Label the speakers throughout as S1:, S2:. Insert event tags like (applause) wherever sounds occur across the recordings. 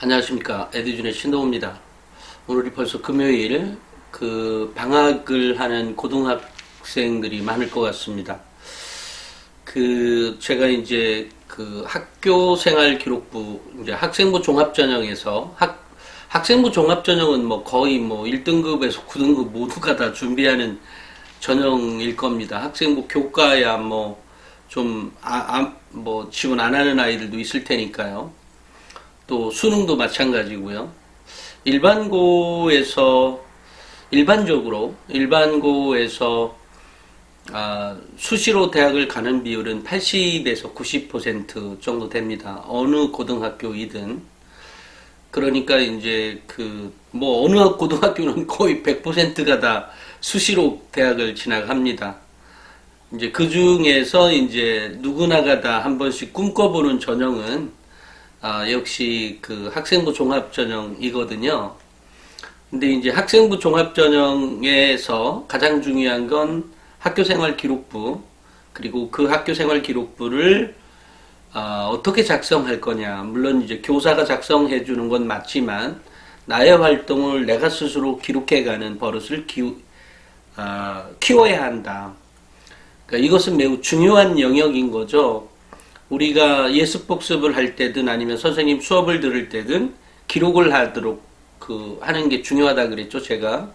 S1: 안녕하십니까 에듀준의 신동호입니다. 오늘이 벌써 금요일 그 방학을 하는 고등학생들이 많을 것 같습니다. 그 제가 이제 그 학교 생활 기록부 이제 학생부 종합 전형에서 학 학생부 종합 전형은 뭐 거의 뭐 1등급에서 9등급 모두가 다 준비하는 전형일 겁니다. 학생부 교과야 뭐 좀 아, 아, 뭐 지원 안 하는 아이들도 있을 테니까요. 또 수능도 마찬가지고요. 일반고에서 일반적으로 일반고에서 아, 수시로 대학을 가는 비율은 80에서 90% 정도 됩니다. 어느 고등학교이든 그러니까 이제 그 뭐 어느 고등학교는 거의 100%가 다 수시로 대학을 진학합니다. 이제 그 중에서 이제 누구나가 다 한 번씩 꿈꿔보는 전형은 아, 역시 그 학생부 종합 전형이거든요. 근데 이제 학생부 종합 전형에서 가장 중요한 건 학교 생활 기록부 그리고 그 학교 생활 기록부를 아, 어떻게 작성할 거냐. 물론 이제 교사가 작성해 주는 건 맞지만 나의 활동을 내가 스스로 기록해가는 버릇을 키 아, 키워야 한다. 그러니까 이것은 매우 중요한 영역인 거죠. 우리가 예습 복습을 할 때든 아니면 선생님 수업을 들을 때든 기록을 하도록 그 하는 게 중요하다 그랬죠, 제가.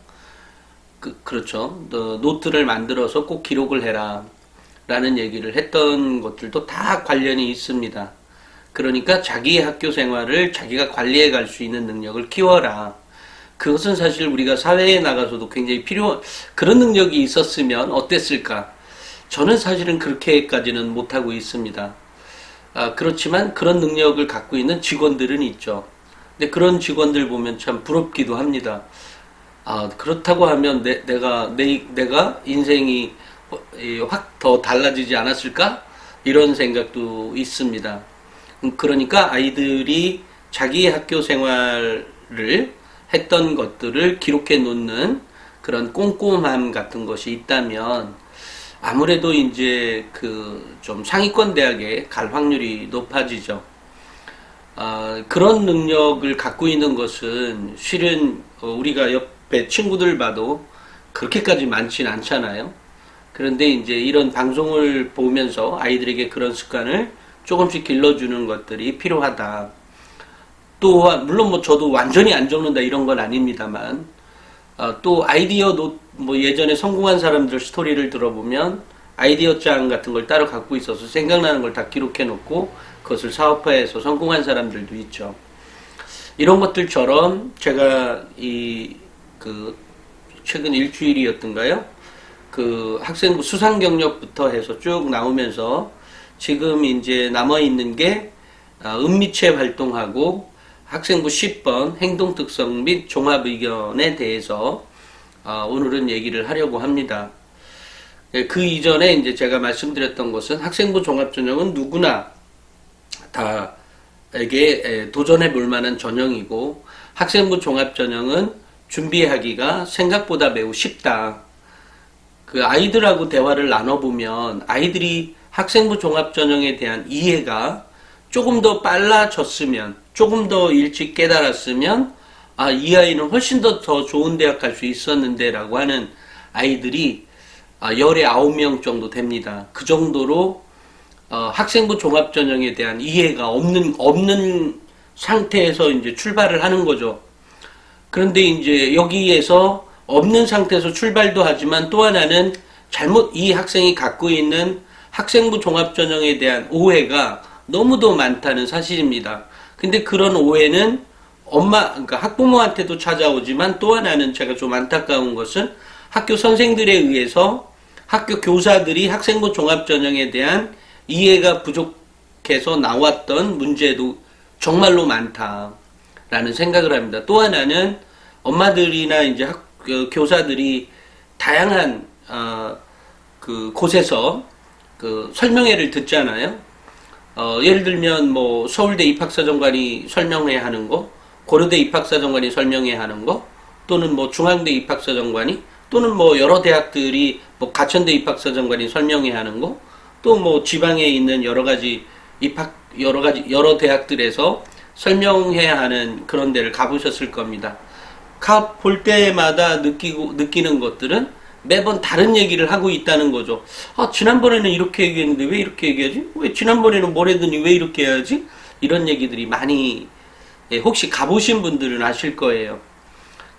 S1: 그, 그렇죠. 너, 노트를 만들어서 꼭 기록을 해라. 라는 얘기를 했던 것들도 다 관련이 있습니다. 그러니까 자기의 학교 생활을 자기가 관리해 갈 수 있는 능력을 키워라. 그것은 사실 우리가 사회에 나가서도 굉장히 필요, 그런 능력이 있었으면 어땠을까? 저는 사실은 그렇게까지는 못하고 있습니다. 아, 그렇지만 그런 능력을 갖고 있는 직원들은 있죠. 근데 그런 직원들 보면 참 부럽기도 합니다. 아, 그렇다고 하면 내, 내가, 내, 내가 인생이 확 더 달라지지 않았을까? 이런 생각도 있습니다. 음, 그러니까 아이들이 자기의 학교 생활을 했던 것들을 기록해 놓는 그런 꼼꼼함 같은 것이 있다면 아무래도 이제 그 좀 상위권 대학에 갈 확률이 높아지죠. 아, 그런 능력을 갖고 있는 것은 실은 어, 우리가 옆에 친구들 봐도 그렇게까지 많진 않잖아요. 그런데 이제 이런 방송을 보면서 아이들에게 그런 습관을 조금씩 길러주는 것들이 필요하다. 또 물론 뭐 저도 완전히 안 적는다 이런 건 아닙니다만 어, 또 아이디어 노, 뭐 예전에 성공한 사람들 스토리를 들어보면 아이디어 장 같은 걸 따로 갖고 있어서 생각나는 걸 다 기록해 놓고 그것을 사업화해서 성공한 사람들도 있죠. 이런 것들처럼 제가 이 그 최근 일주일이었던가요? 그 학생부 수상 경력부터 해서 쭉 나오면서 지금 이제 남아 있는 게 아, 은미체 활동하고 학생부 10번 행동 특성 및 종합 의견에 대해서 아, 오늘은 얘기를 하려고 합니다. 예, 그 이전에 이제 제가 말씀드렸던 것은 학생부 종합 전형은 누구나 다에게 도전해 볼 만한 전형이고 학생부 종합 전형은 준비하기가 생각보다 매우 쉽다. 그 아이들하고 대화를 나눠보면 아이들이 학생부 종합 전형에 대한 이해가 조금 더 빨라졌으면, 조금 더 일찍 깨달았으면, 아, 이 아이는 훨씬 더 더 좋은 대학 갈 수 있었는데 라고 하는 아이들이 아, 열에 아홉 명 정도 됩니다. 그 정도로 어, 학생부 종합전형에 대한 이해가 없는 없는 상태에서 이제 출발을 하는 거죠. 그런데 이제 여기에서 없는 상태에서 출발도 하지만 또 하나는 잘못 이 학생이 갖고 있는 학생부 종합전형에 대한 오해가 너무도 많다는 사실입니다. 근데 그런 오해는 엄마, 그러니까 학부모한테도 찾아오지만 또 하나는 제가 좀 안타까운 것은 학교 선생들에 의해서 학교 교사들이 학생부 종합전형에 대한 이해가 부족해서 나왔던 문제도 정말로 많다라는 생각을 합니다. 또 하나는 엄마들이나 이제 학, 그 교사들이 다양한 어, 그 곳에서 그 설명회를 듣잖아요. 어, 예를 들면 뭐 서울대 입학사정관이 설명회 하는 거, 고려대 입학사정관이 설명회 하는 거, 또는 뭐 중앙대 입학사정관이 또는 뭐 여러 대학들이 뭐 가천대 입학사정관이 설명회 하는 거, 또 뭐 지방에 있는 여러 가지 입학 여러 가지 여러 대학들에서 설명해야 하는 그런 데를 가보셨을 겁니다. 가 볼 때마다 느끼고 느끼는 것들은 매번 다른 얘기를 하고 있다는 거죠. 아 지난번에는 이렇게 얘기했는데 왜 이렇게 얘기하지? 왜 지난번에는 뭘 했더니 왜 이렇게 해야지? 이런 얘기들이 많이 예, 혹시 가보신 분들은 아실 거예요.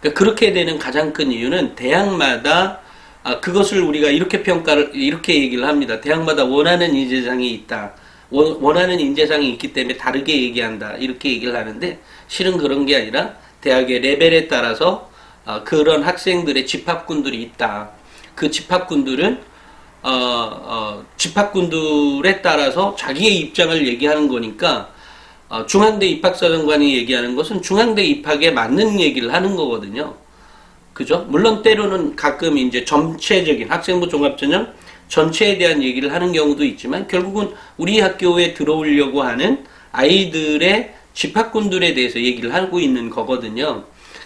S1: 그러니까 그렇게 되는 가장 큰 이유는 대학마다 아, 그것을 우리가 이렇게 평가를 이렇게 얘기를 합니다. 대학마다 원하는 인재상이 있다. 원, 원하는 인재상이 있기 때문에 다르게 얘기한다. 이렇게 얘기를 하는데 실은 그런 게 아니라 대학의 레벨에 따라서 아, 그런 학생들의 집합군들이 있다. 그 집합군들은 어, 어, 집합군들에 따라서 자기의 입장을 얘기하는 거니까 어, 중앙대 입학사정관이 얘기하는 것은 중앙대 입학에 맞는 얘기를 하는 거거든요. 그죠? 물론 때로는 가끔 이제 전체적인 학생부 종합전형 전체에 대한 얘기를 하는 경우도 있지만 결국은 우리 학교에 들어오려고 하는 아이들의 집합군들에 대해서 얘기를 하고 있는 거거든요.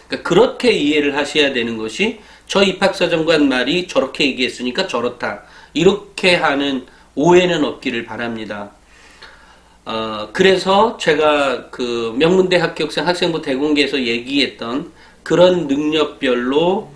S1: 그러니까 그렇게 이해를 하셔야 되는 것이 저 입학사정관 말이 저렇게 얘기했으니까 저렇다. 이렇게 하는 오해는 없기를 바랍니다. 어, 그래서 제가 그 명문대 합격생 학생부 대공개에서 얘기했던 그런 능력별로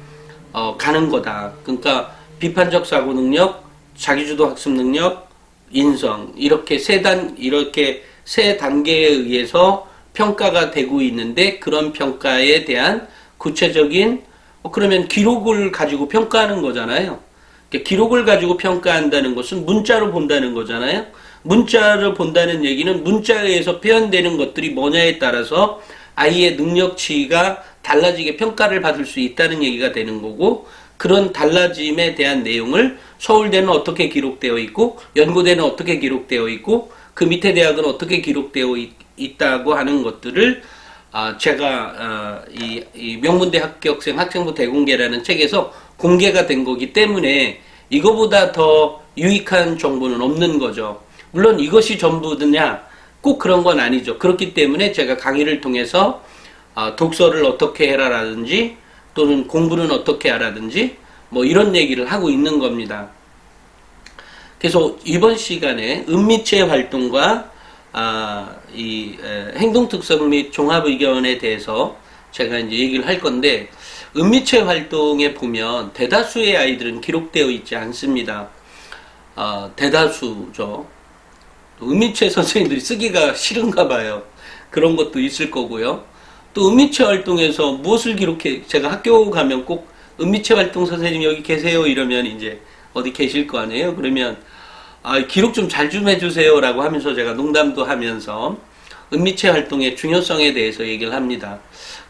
S1: 어, 가는 거다. 그러니까 비판적 사고 능력, 자기주도 학습 능력, 인성 이렇게 세 단 이렇게 세 단계에 의해서 평가가 되고 있는데 그런 평가에 대한 구체적인 어, 그러면 기록을 가지고 평가하는 거잖아요. 그러니까 기록을 가지고 평가한다는 것은 문자로 본다는 거잖아요. 문자를 본다는 얘기는 문자에 의해서 표현되는 것들이 뭐냐에 따라서 아이의 능력치가 달라지게 평가를 받을 수 있다는 얘기가 되는 거고 그런 달라짐에 대한 내용을 서울대는 어떻게 기록되어 있고 연고대는 어떻게 기록되어 있고 그 밑에 대학은 어떻게 기록되어 있, 다고 하는 것들을 아, 제가 아, 이, 이 명문대 합격생 학생부 대공개라는 책에서 공개가 된 거기 때문에 이거보다 더 유익한 정보는 없는 거죠. 물론 이것이 전부느냐 꼭 그런 건 아니죠. 그렇기 때문에 제가 강의를 통해서 아, 독서를 어떻게 해라라든지 또는 공부는 어떻게 하라든지 뭐 이런 얘기를 하고 있는 겁니다. 그래서 이번 시간에 은미체 활동과 아, 이 에, 행동 특성 및 종합 의견에 대해서 제가 이제 얘기를 할 건데 은미체 활동에 보면 대다수의 아이들은 기록되어 있지 않습니다. 아, 대다수죠. 은미체 선생님들이 쓰기가 싫은가 봐요. 그런 것도 있을 거고요. 또 은미체 활동에서 무엇을 기록해 제가 학교 가면 꼭 은미체 활동 선생님 여기 계세요 이러면 이제 어디 계실 거 아니에요. 그러면 아, 기록 좀 잘 좀 해주세요라고 하면서 제가 농담도 하면서 은미체 활동의 중요성에 대해서 얘기를 합니다.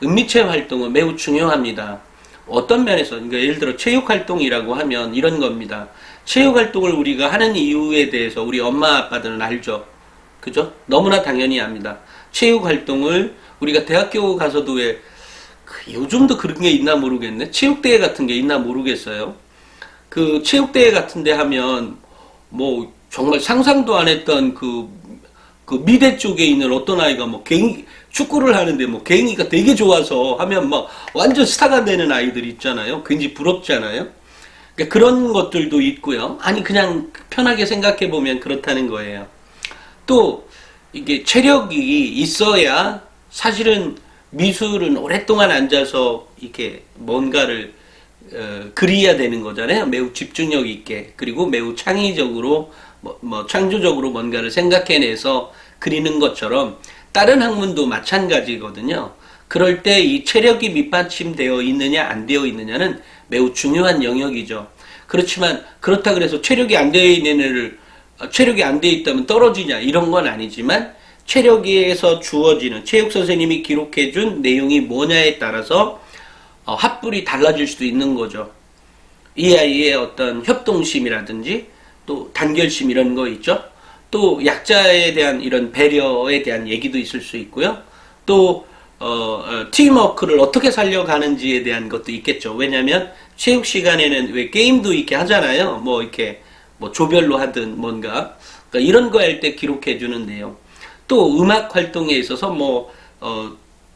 S1: 은미체 활동은 매우 중요합니다. 어떤 면에서 그러니까 예를 들어 체육 활동이라고 하면 이런 겁니다. 체육 활동을 우리가 하는 이유에 대해서 우리 엄마 아빠들은 알죠. 그죠? 너무나 당연히 합니다. 체육 활동을 우리가 대학교 가서도 왜그 요즘도 그런 게 있나 모르겠네. 체육대회 같은 게 있나 모르겠어요. 그 체육대회 같은 데 하면 뭐 정말 상상도 안 했던 그, 그 미대 쪽에 있는 어떤 아이가 뭐 갱, 축구를 하는데 뭐 갱이가 되게 좋아서 하면 막 완전 스타가 되는 아이들 있잖아요. 굉장히 부럽잖아요. 그러니까 그런 것들도 있고요. 아니 그냥 편하게 생각해 보면 그렇다는 거예요. 또 이게 체력이 있어야 사실은 미술은 오랫동안 앉아서 이렇게 뭔가를 어, 그려야 되는 거잖아요. 매우 집중력 있게 그리고 매우 창의적으로 뭐, 뭐 창조적으로 뭔가를 생각해내서 그리는 것처럼 다른 학문도 마찬가지거든요. 그럴 때 이 체력이 밑받침되어 있느냐 안 되어 있느냐는 매우 중요한 영역이죠. 그렇지만 그렇다 그래서 체력이 안 되어 있는 애를 어, 체력이 안 되어 있다면 떨어지냐 이런 건 아니지만 체력에서 주어지는 체육 선생님이 기록해 준 내용이 뭐냐에 따라서 어, 합불이 달라질 수도 있는 거죠. 이 아이의 어떤 협동심이라든지 또 단결심 이런 거 있죠. 또 약자에 대한 이런 배려에 대한 얘기도 있을 수 있고요. 또 어, 어, 팀워크를 어떻게 살려가는지에 대한 것도 있겠죠. 왜냐하면 체육 시간에는 왜 게임도 이렇게 하잖아요. 뭐 이렇게 뭐 조별로 하든 뭔가 그러니까 이런 거 할 때 기록해 주는 내용. 또 음악 활동에 있어서 뭐 어,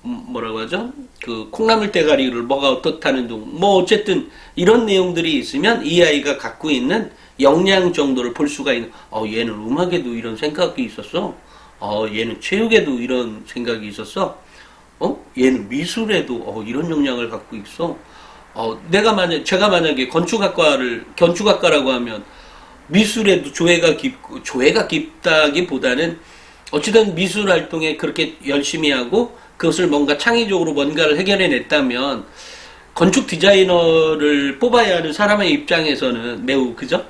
S1: 뭐라고 하죠? 그 콩나물 대가리를 뭐가 어떻다는 등, 뭐 어쨌든 이런 내용들이 있으면 이 아이가 갖고 있는 역량 정도를 볼 수가 있는, 어, 얘는 음악에도 이런 생각이 있었어. 어, 얘는 체육에도 이런 생각이 있었어. 어? 얘는 미술에도 어, 이런 역량을 갖고 있어. 어, 내가 만약 제가 만약에 건축학과를 건축학과라고 하면 미술에도 조예가 깊고 조예가 깊다기보다는 어찌든 미술 활동에 그렇게 열심히 하고 그것을 뭔가 창의적으로 뭔가를 해결해냈다면 건축 디자이너를 뽑아야 하는 사람의 입장에서는 매우 그죠?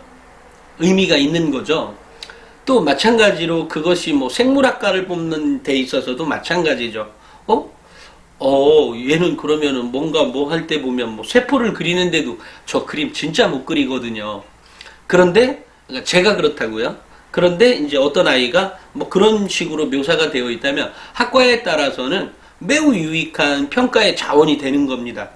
S1: 의미가 있는 거죠. 또 마찬가지로 그것이 뭐 생물학과를 뽑는 데 있어서도 마찬가지죠. 어? 어, 얘는 그러면은 뭔가 뭐 할 때 보면 뭐 세포를 그리는데도 저 그림 진짜 못 그리거든요. 그런데 그러니까 제가 그렇다고요. 그런데 이제 어떤 아이가 뭐 그런 식으로 묘사가 되어 있다면 학과에 따라서는 매우 유익한 평가의 자원이 되는 겁니다.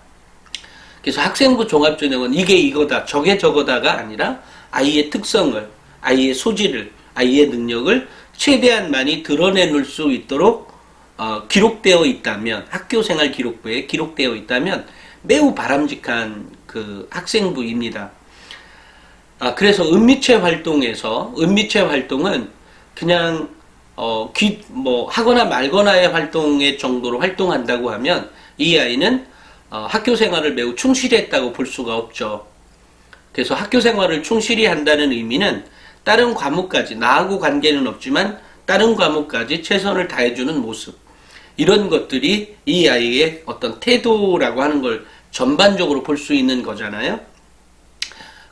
S1: 그래서 학생부 종합전형은 이게 이거다, 저게 저거다가 아니라 아이의 특성을, 아이의 소질을, 아이의 능력을 최대한 많이 드러내놓을 수 있도록 어, 기록되어 있다면 학교 생활 기록부에 기록되어 있다면 매우 바람직한 그 학생부입니다. 아, 그래서 은미체 활동에서 은미체 활동은 그냥 어, 귀, 뭐 하거나 말거나의 활동의 정도로 활동한다고 하면 이 아이는 어, 학교 생활을 매우 충실히 했다고 볼 수가 없죠. 그래서 학교 생활을 충실히 한다는 의미는 다른 과목까지 나하고 관계는 없지만 다른 과목까지 최선을 다해주는 모습 이런 것들이 이 아이의 어떤 태도라고 하는 걸 전반적으로 볼 수 있는 거잖아요.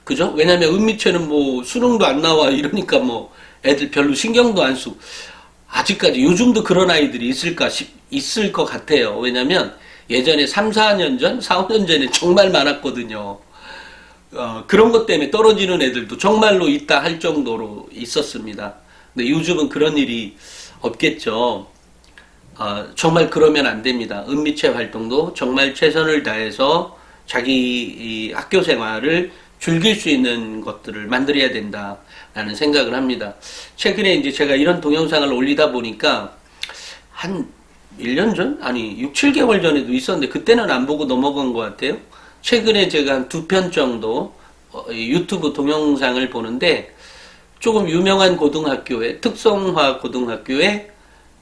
S1: 그죠? 왜냐면 은미체는 뭐 수능도 안 나와 이러니까 뭐 애들 별로 신경도 안 쓰고 아직까지 요즘도 그런 아이들이 있을까 싶, 있을 것 같아요. 왜냐면 예전에 3, 4년 전, 4, 5년 전에 정말 많았거든요. 어, 그런 것 때문에 떨어지는 애들도 정말로 있다 할 정도로 있었습니다. 근데 요즘은 그런 일이 없겠죠. 어, 정말 그러면 안 됩니다. 은미체 활동도 정말 최선을 다해서 자기 이 학교 생활을 즐길 수 있는 것들을 만들어야 된다라는 생각을 합니다. 최근에 이제 제가 이런 동영상을 올리다 보니까 한 1년 전? 아니, 6, 7개월 전에도 있었는데 그때는 안 보고 넘어간 것 같아요. 최근에 제가 한 두 편 정도 어, 이 유튜브 동영상을 보는데 조금 유명한 고등학교에 특성화 고등학교에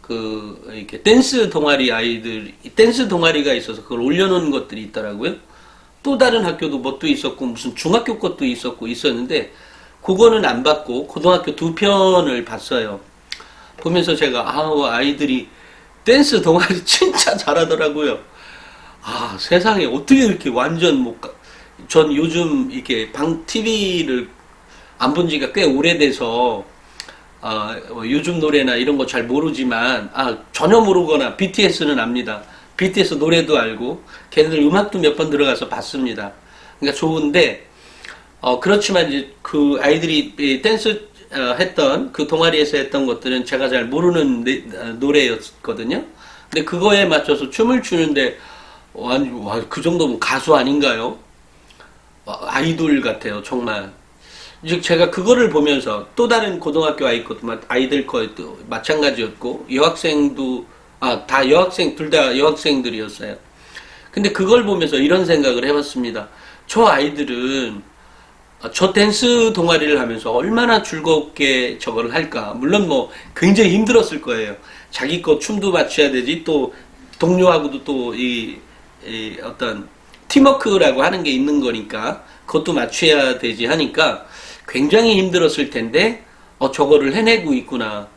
S1: 그 이렇게 댄스 동아리 아이들 댄스 동아리가 있어서 그걸 올려놓은 것들이 있더라고요. 또 다른 학교도 뭣도 있었고 무슨 중학교 것도 있었고 있었는데 그거는 안 봤고 고등학교 두 편을 봤어요. 보면서 제가 아우 아이들이 댄스 동아리 (laughs) 진짜 잘하더라고요. 아 세상에 어떻게 이렇게 완전 뭐전 요즘 이렇게 방 TV를 안 본 지가 꽤 오래돼서 어, 뭐 요즘 노래나 이런 거 잘 모르지만 아 전혀 모르거나 BTS는 압니다. BTS 노래도 알고 걔네들 음악도 몇 번 들어가서 봤습니다. 그러니까 좋은데 어, 그렇지만 이제 그 아이들이 이 댄스 어, 했던 그 동아리에서 했던 것들은 제가 잘 모르는 네, 어, 노래였거든요. 근데 그거에 맞춰서 춤을 추는데 와, 와, 그 정도면 가수 아닌가요? 와, 아이돌 같아요, 정말. 즉 제가 그거를 보면서 또 다른 고등학교 아이 것도 마- 아이들 것도 마찬가지였고 여학생도 아 다 여학생 둘 다 여학생들이었어요. 근데 그걸 보면서 이런 생각을 해봤습니다. 저 아이들은 아, 저 댄스 동아리를 하면서 얼마나 즐겁게 저걸 할까. 물론 뭐 굉장히 힘들었을 거예요. 자기 거 춤도 맞춰야 되지 또 동료하고도 또이 어떤 팀워크라고 하는 게 있는 거니까 그것도 맞춰야 되지 하니까 굉장히 힘들었을 텐데 어 저거를 해내고 있구나.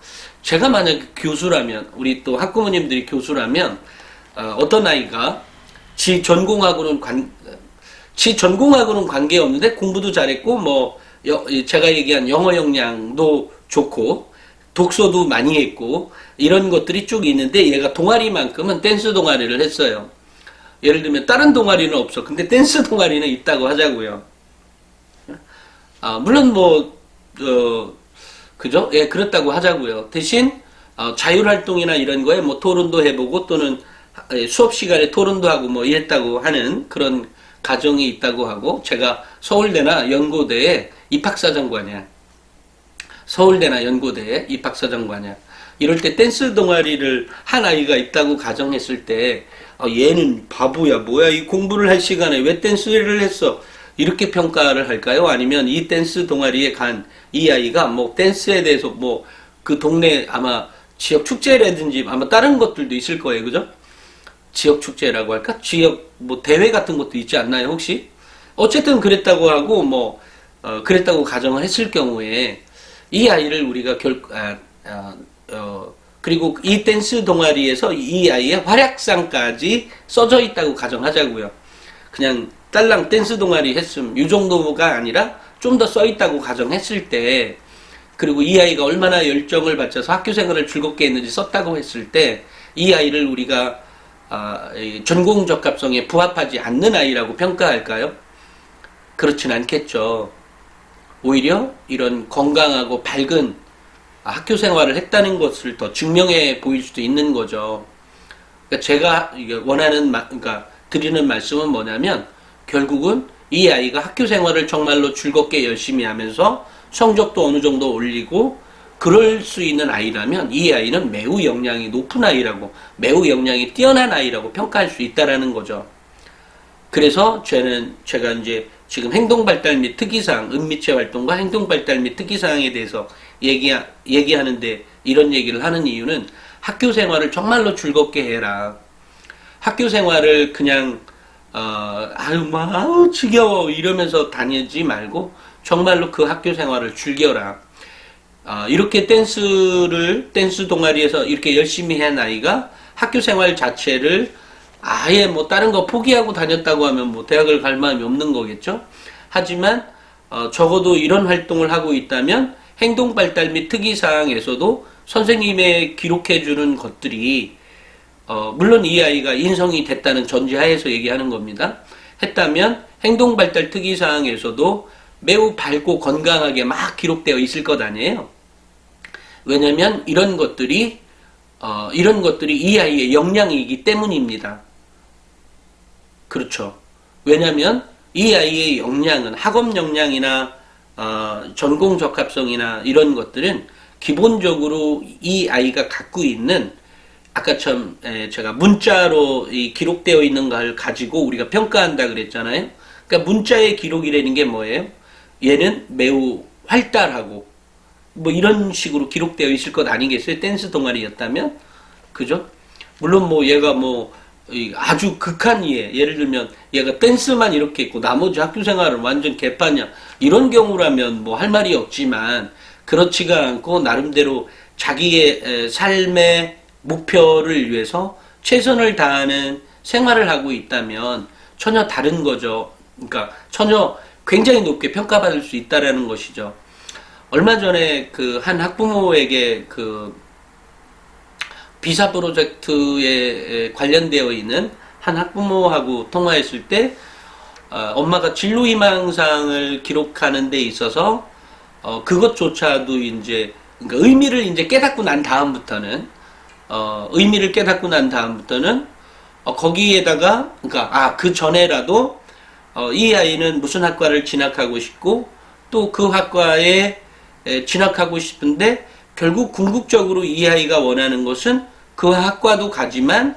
S1: 제가 만약 교수라면 우리 또 학부모님들이 교수라면 어, 어떤 아이가 지 전공하고는 관, 지 전공하고는 관계 없는데 공부도 잘했고 뭐 여- 이 제가 얘기한 영어 역량도 좋고 독서도 많이 했고 이런 것들이 쭉 있는데 얘가 동아리만큼은 댄스 동아리를 했어요. 예를 들면 다른 동아리는 없어. 근데 댄스 (laughs) 동아리는 있다고 하자고요. 아, 물론 뭐, 어, 그죠? 예, 그렇다고 하자고요. 대신, 어, 자율활동이나 이런 거에 뭐 토론도 해보고 또는 예, 수업 시간에 토론도 하고 뭐 이랬다고 하는 그런 가정이 있다고 하고 제가 서울대나 연고대에 입학사정관이야. 서울대나 연고대에 입학사정관이야. 이럴 때 댄스 동아리를 한 아이가 있다고 가정했을 때 아, 얘는 바보야 뭐야 이 공부를 할 시간에 왜 댄스를 했어 이렇게 평가를 할까요? 아니면 이 댄스 동아리에 간 이 아이가 뭐 댄스에 대해서 뭐 그 동네 아마 지역 축제라든지 아마 다른 것들도 있을 거예요, 그죠? 지역 축제라고 할까? 지역 뭐 대회 같은 것도 있지 않나요, 혹시? 어쨌든 그랬다고 하고 뭐 어, 그랬다고 가정을 했을 경우에 이 아이를 우리가 결 아, 아, 어, 그리고 이 댄스 동아리에서 이 아이의 활약상까지 써져 있다고 가정하자고요. 그냥 딸랑 댄스 동아리 했음 이 정도가 아니라 좀 더 써 있다고 가정했을 때 그리고 이 아이가 얼마나 열정을 바쳐서 학교 생활을 즐겁게 했는지 썼다고 했을 때 이 아이를 우리가 아, 이 전공 적합성에 부합하지 않는 아이라고 평가할까요? 그렇진 않겠죠. 오히려 이런 건강하고 밝은 학교 생활을 했다는 것을 더 증명해 보일 수도 있는 거죠. 그러니까 제가 원하는 마- 그러니까 드리는 말씀은 뭐냐면 결국은 이 아이가 학교 생활을 정말로 즐겁게 열심히 하면서 성적도 어느 정도 올리고 그럴 수 있는 아이라면 이 아이는 매우 역량이 높은 아이라고 매우 역량이 뛰어난 아이라고 평가할 수 있다라는 거죠. 그래서 저는 제가 이제 지금 행동 발달 및 특이사항, 은미체 활동과 행동 발달 및 특이사항에 대해서 얘기 얘기하는데 이런 얘기를 하는 이유는 학교 생활을 정말로 즐겁게 해라. 학교 생활을 그냥 어, 아유 막 아우 지겨워 이러면서 다니지 말고 정말로 그 학교 생활을 즐겨라. 아, 이렇게 댄스를 댄스 동아리에서 이렇게 열심히 한 아이가 학교 생활 자체를 아예 뭐 다른 거 포기하고 다녔다고 하면 뭐 대학을 갈 마음이 없는 거겠죠. 하지만 어, 적어도 이런 활동을 하고 있다면 행동 발달 및 특이 사항에서도 선생님의 기록해 주는 것들이 어, 물론 이 아이가 인성이 됐다는 전제하에서 얘기하는 겁니다. 했다면 행동 발달 특이 사항에서도 매우 밝고 건강하게 막 기록되어 있을 것 아니에요. 왜냐면 이런 것들이 어, 이런 것들이 이 아이의 역량이기 때문입니다. 그렇죠. 왜냐면 이 아이의 역량은 학업 역량이나 어, 전공 적합성이나 이런 것들은 기본적으로 이 아이가 갖고 있는 아까처럼 에, 제가 문자로 이 기록되어 있는 걸 가지고 우리가 평가한다 그랬잖아요. 그러니까 문자의 기록이라는 게 뭐예요? 얘는 매우 활달하고 뭐 이런 식으로 기록되어 있을 것 아니겠어요? 댄스 동아리였다면 그죠? 물론 뭐 얘가 뭐이 아주 극한 이해 예를 들면 얘가 댄스만 이렇게 있고 나머지 학교 생활은 완전 개판이야 이런 경우라면 뭐 할 말이 없지만 그렇지가 않고 나름대로 자기의 에, 삶의 목표를 위해서 최선을 다하는 생활을 하고 있다면 전혀 다른 거죠. 그러니까 전혀 굉장히 높게 평가받을 수 있다라는 것이죠. 얼마 전에 그 한 학부모에게 그 비사 프로젝트에 관련되어 있는 한 학부모하고 통화했을 때 어, 엄마가 진로 희망상을 기록하는 데 있어서 어, 그것조차도 이제 그러니까 의미를 이제 깨닫고 난 다음부터는 어, 의미를 깨닫고 난 다음부터는 어, 거기에다가 그러니까 아 그 전에라도 어, 이 아이는 무슨 학과를 진학하고 싶고 또 그 학과에 에, 진학하고 싶은데 결국 궁극적으로 이 아이가 원하는 것은 그 학과도 가지만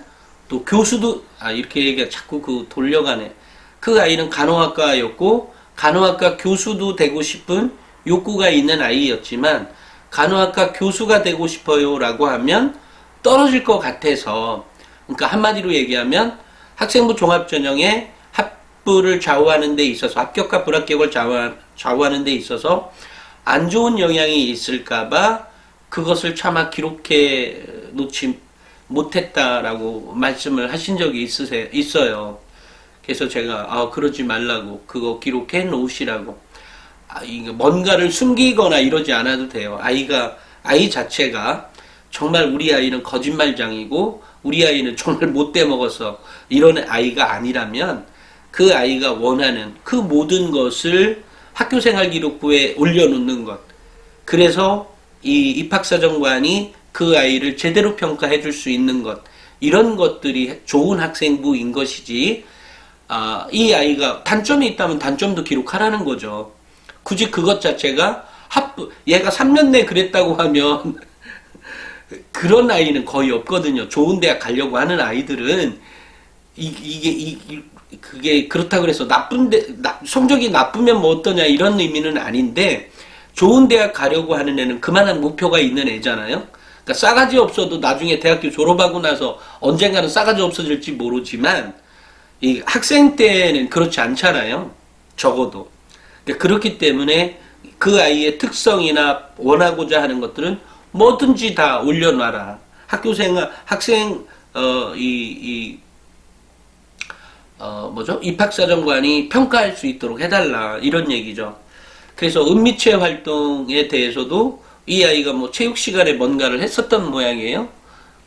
S1: 또 교수도 아 이렇게 얘기가 자꾸 그 돌려가네. 그 아이는 간호학과였고 간호학과 교수도 되고 싶은 욕구가 있는 아이였지만 간호학과 교수가 되고 싶어요라고 하면 떨어질 것 같아서 그러니까 한마디로 얘기하면 학생부 종합전형에 합부를 좌우하는 데 있어서 합격과 불합격을 좌우, 좌우하 는 데 있어서 안 좋은 영향이 있을까봐 그것을 차마 기록해 놓지 못했다라고 말씀을 하신 적이 있으세요, 있어요. 그래서 제가 아 그러지 말라고 그거 기록해 놓으시라고 아, 뭔가를 숨기거나 이러지 않아도 돼요. 아이가 아이 자체가 정말 우리 아이는 거짓말장이고 우리 아이는 정말 못돼 먹어서 이런 아이가 아니라면 그 아이가 원하는 그 모든 것을 학교생활 기록부에 올려놓는 것. 그래서 이 입학사정관이 그 아이를 제대로 평가해 줄 수 있는 것. 이런 것들이 좋은 학생부인 것이지, 아, 이 아이가 단점이 있다면 단점도 기록하라는 거죠. 굳이 그것 자체가 합부, 얘가 3년 내 그랬다고 하면, 그런 아이는 거의 없거든요. 좋은 대학 가려고 하는 아이들은, 이, 이게, 이, 이- 그게 그렇다고 해서 나쁜데, 나- 성적이 나쁘면 뭐 어떠냐 이런 의미는 아닌데, 좋은 대학 가려고 하는 애는 그만한 목표가 있는 애잖아요. 그러니까 싸가지 없어도 나중에 대학교 졸업하고 나서 언젠가는 싸가지 없어질지 모르지만 이 학생 때는 그렇지 않잖아요. 적어도. 그러니까 그렇기 때문에 그 아이의 특성이나 원하고자 하는 것들은 뭐든지 다 올려놔라. 학교생 학생 어 이 이, 어 뭐죠 입학사정관이 평가할 수 있도록 해달라 이런 얘기죠. 그래서 은미체 활동에 대해서도 이 아이가 뭐 체육 시간에 뭔가를 했었던 모양이에요.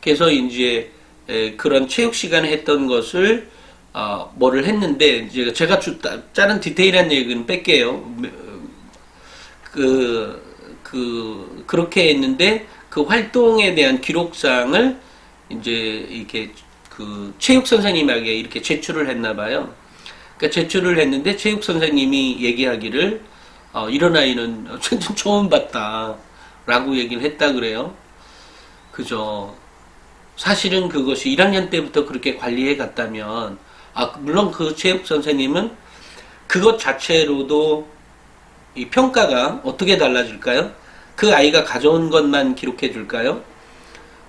S1: 그래서 이제 에, 그런 체육 시간에 했던 것을 어, 뭐를 했는데 이제 제가 주, 짜는 디테일한 얘기는 뺄게요. 그, 그, 그렇게 했는데 그 활동에 대한 기록상을 이제 이렇게 그 체육 선생님에게 이렇게 제출을 했나 봐요. 그러니까 제출을 했는데 체육 선생님이 얘기하기를 어, 이런 아이는 (laughs) 처음 봤다라고 얘기를 했다 그래요. 그죠. 사실은 그것이 1학년 때부터 그렇게 관리해 갔다면 아 물론 그 체육 선생님은 그것 자체로도 이 평가가 어떻게 달라질까요? 그 아이가 가져온 것만 기록해 줄까요?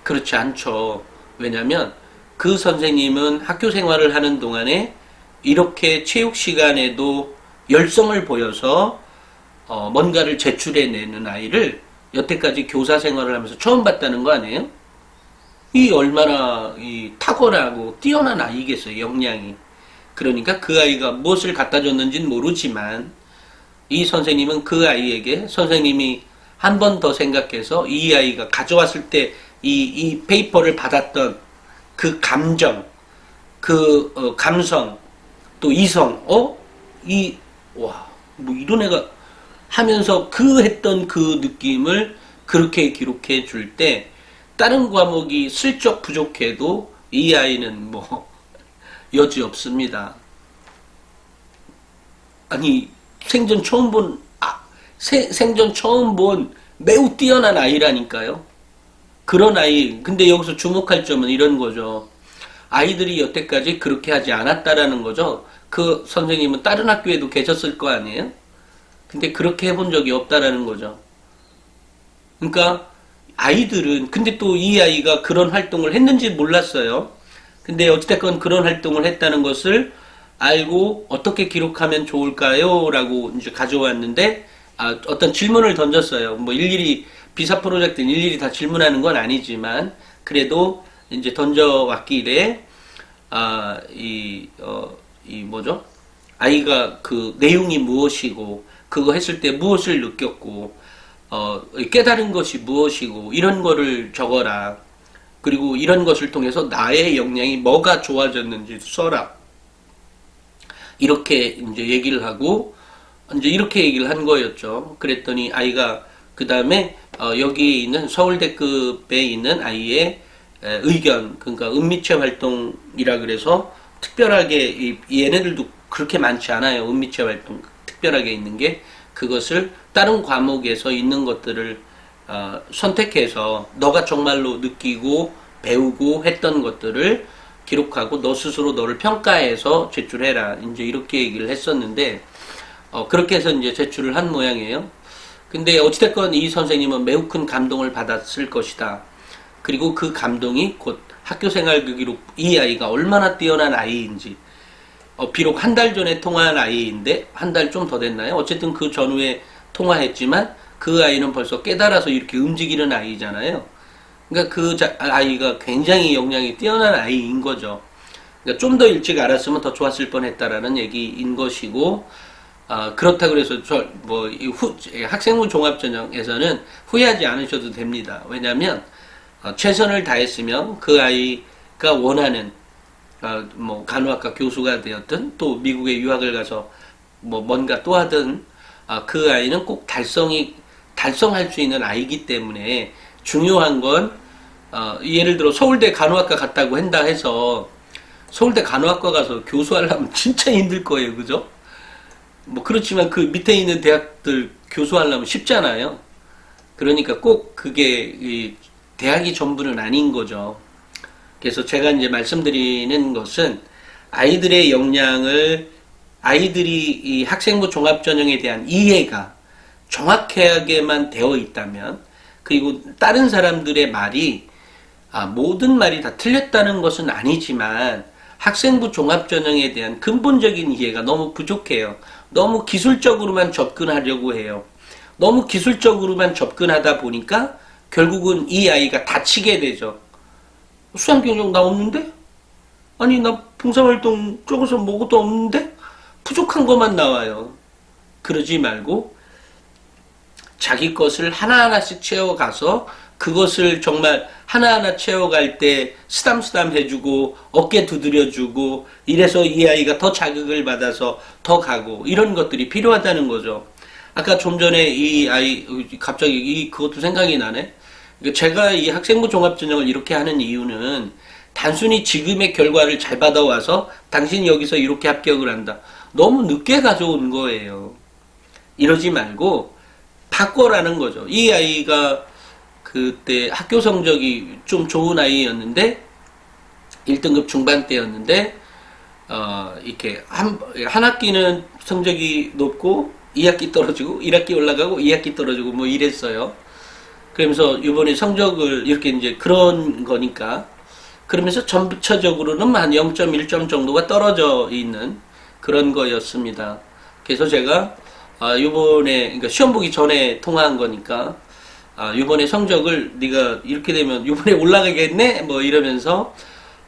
S1: 그렇지 않죠. 왜냐하면 그 선생님은 학교 생활을 하는 동안에 이렇게 체육 시간에도 열성을 보여서 어, 뭔가를 제출해내는 아이를 여태까지 교사 생활을 하면서 처음 봤다는 거 아니에요? 이 얼마나 이 탁월하고 뛰어난 아이겠어요, 역량이. 그러니까 그 아이가 무엇을 갖다 줬는지는 모르지만 이 선생님은 그 아이에게 선생님이 한 번 더 생각해서 이 아이가 가져왔을 때 이, 이 페이퍼를 받았던 그 감정, 그 어, 감성, 또 이성, 어? 이, 와, 뭐 이런 애가 하면서 그 했던 그 느낌을 그렇게 기록해 줄 때 다른 과목이 슬쩍 부족해도 이 아이는 뭐 여지 없습니다. 아니 생전 처음 본 아, 세, 생전 처음 본 매우 뛰어난 아이라니까요. 그런 아이. 근데 여기서 주목할 점은 이런 거죠. 아이들이 여태까지 그렇게 하지 않았다라는 거죠. 그 선생님은 다른 학교에도 계셨을 거 아니에요? 근데 그렇게 해본 적이 없다라는 거죠. 그러니까 아이들은 근데 또 이 아이가 그런 활동을 했는지 몰랐어요. 근데 어찌됐건 그런 활동을 했다는 것을 알고 어떻게 기록하면 좋을까요? 라고 이제 가져왔는데 아, 어떤 질문을 던졌어요. 뭐 일일이 비사 프로젝트는 일일이 다 질문하는 건 아니지만 그래도 이제 던져왔기에 아, 이, 어, 이 뭐죠? 아이가 그 내용이 무엇이고 그거 했을 때 무엇을 느꼈고 어, 깨달은 것이 무엇이고 이런 거를 적어라. 그리고 이런 것을 통해서 나의 역량이 뭐가 좋아졌는지 써라. 이렇게 이제 얘기를 하고 이제 이렇게 얘기를 한 거였죠. 그랬더니 아이가 그 다음에 어, 여기 있는 서울대급에 있는 아이의 에, 의견, 그러니까 은미체 활동이라 그래서 특별하게 이, 이 얘네들도 그렇게 많지 않아요. 은미체 활동 특별하게 있는 게 그것을 다른 과목에서 있는 것들을 어, 선택해서 너가 정말로 느끼고 배우고 했던 것들을 기록하고 너 스스로 너를 평가해서 제출해라. 이제 이렇게 얘기를 했었는데 어, 그렇게 해서 이제 제출을 한 모양이에요. 근데 어찌됐건 이 선생님은 매우 큰 감동을 받았을 것이다. 그리고 그 감동이 곧 학교 생활 그 기록 이 아이가 얼마나 뛰어난 아이인지 어, 비록 한 달 전에 통화한 아이인데 한 달 좀 더 됐나요? 어쨌든 그 전후에 통화했지만 그 아이는 벌써 깨달아서 이렇게 움직이는 아이잖아요. 그러니까 그 아이가 굉장히 역량이 뛰어난 아이인 거죠. 그러니까 좀 더 일찍 알았으면 더 좋았을 뻔했다라는 얘기인 것이고 아, 그렇다 그래서 저뭐 학생부 종합 전형에서는 후회하지 않으셔도 됩니다. 왜냐하면 어, 최선을 다했으면 그 아이가 원하는 어, 뭐 간호학과 교수가 되었든 또 미국에 유학을 가서 뭐 뭔가 또 하든 아, 그 아이는 꼭 달성이 달성할 수 있는 아이기 때문에 중요한 건 어, 예를 들어 서울대 간호학과 갔다고 한다 해서 서울대 간호학과 가서 교수하려면 진짜 힘들 거예요, 그죠? 뭐 그렇지만 그 밑에 있는 대학들 교수하려면 쉽잖아요. 그러니까 꼭 그게 대학이 전부는 아닌 거죠. 그래서 제가 이제 말씀드리는 것은 아이들의 역량을 아이들이 이 학생부 종합전형에 대한 이해가 정확하게만 되어 있다면 그리고 다른 사람들의 말이 아, 모든 말이 다 틀렸다는 것은 아니지만 학생부 종합전형에 대한 근본적인 이해가 너무 부족해요. 너무 기술적으로만 접근하려고 해요. 너무 기술적으로만 접근하다 보니까 결국은 이 아이가 다치게 되죠. 수학경영 나 없는데? 아니 나 봉사활동 쪽에서 뭐것도 없는데? 부족한 것만 나와요. 그러지 말고 자기 것을 하나하나씩 채워가서 그것을 정말 하나하나 채워갈 때 쓰담쓰담 해주고 어깨 두드려주고 이래서 이 아이가 더 자극을 받아서 더 가고 이런 것들이 필요하다는 거죠. 아까 좀 전에 이 아이 갑자기 이 그것도 생각이 나네. 그러니까 제가 이 학생부 종합전형을 이렇게 하는 이유는 단순히 지금의 결과를 잘 받아와서 당신이 여기서 이렇게 합격을 한다. 너무 늦게 가져온 거예요. 이러지 말고 바꿔라는 거죠. 이 아이가 그때 학교 성적이 좀 좋은 아이였는데 1등급 중반 때였는데 어 이렇게 한, 한 학기는 성적이 높고 2학기 떨어지고 1학기 올라가고 2학기 떨어지고 뭐 이랬어요. 그러면서 이번에 성적을 이렇게 이제 그런 거니까 그러면서 전체적으로는 한 0.1점 정도가 떨어져 있는 그런 거였습니다. 그래서 제가 아, 요번에 그러니까 시험 보기 전에 통화한 거니까 아, 요번에 성적을 네가 이렇게 되면 요번에 올라가겠네 뭐 이러면서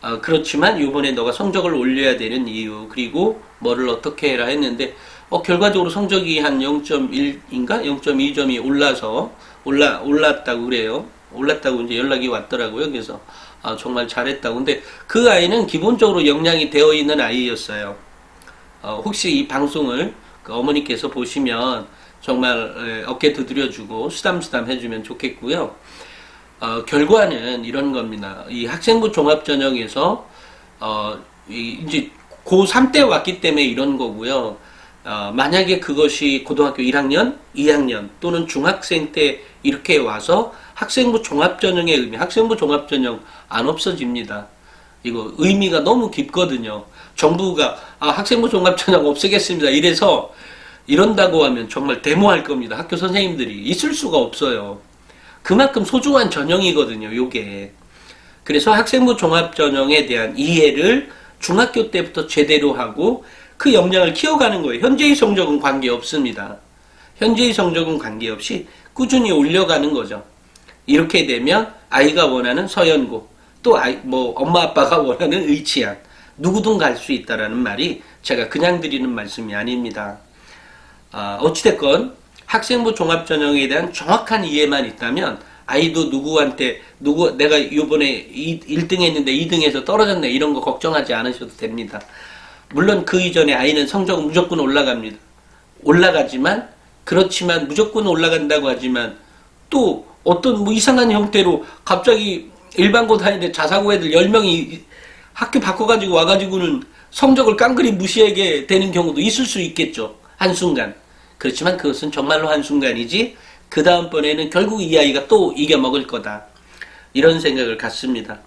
S1: 아, 그렇지만 요번에 너가 성적을 올려야 되는 이유 그리고 뭐를 어떻게 해라 했는데 어, 결과적으로 성적이 한 0.1인가 0.2점이 올라서 올라 올랐다고 그래요. 올랐다고 이제 연락이 왔더라고요. 그래서 아, 정말 잘했다고. 근데 그 아이는 기본적으로 역량이 되어 있는 아이였어요. 어, 혹시 이 방송을 그 어머니께서 보시면 정말 에, 어깨 두드려주고 수담수담 해주면 좋겠고요. 어, 결과는 이런 겁니다. 이 학생부 종합전형에서 어, 이, 이제 고3 때 왔기 때문에 이런 거고요. 어, 만약에 그것이 고등학교 1학년, 2학년 또는 중학생 때 이렇게 와서 학생부 종합전형의 의미, 학생부 종합전형 안 없어집니다. 이거 의미가 너무 깊거든요. 정부가 아, 학생부 종합전형 없애겠습니다. 이래서 이런다고 하면 정말 데모할 겁니다. 학교 선생님들이 있을 수가 없어요. 그만큼 소중한 전형이거든요. 요게. 그래서 학생부 종합 전형에 대한 이해를 중학교 때부터 제대로 하고 그 역량을 키워가는 거예요. 현재의 성적은 관계 없습니다. 현재의 성적은 관계없이 꾸준히 올려가는 거죠. 이렇게 되면 아이가 원하는 서연고 또 아이 뭐 엄마 아빠가 원하는 의치안 누구든 갈 수 있다라는 말이 제가 그냥 드리는 말씀이 아닙니다. 아, 어찌됐건 학생부 종합전형에 대한 정확한 이해만 있다면 아이도 누구한테 누구 내가 요번에 1등 했는데 2등에서 떨어졌네 이런 거 걱정하지 않으셔도 됩니다. 물론 그 이전에 아이는 성적은 무조건 올라갑니다. 올라가지만 그렇지만 무조건 올라간다고 하지만 또 어떤 뭐 이상한 형태로 갑자기 일반고 다니는데 자사고 애들 10명이 학교 바꿔가지고 와가지고는 성적을 깡그리 무시하게 되는 경우도 있을 수 있겠죠. 한순간. 그렇지만 그것은 정말로 한순간이지, 그 다음번에는 결국 이 아이가 또 이겨먹을 거다. 이런 생각을 갖습니다.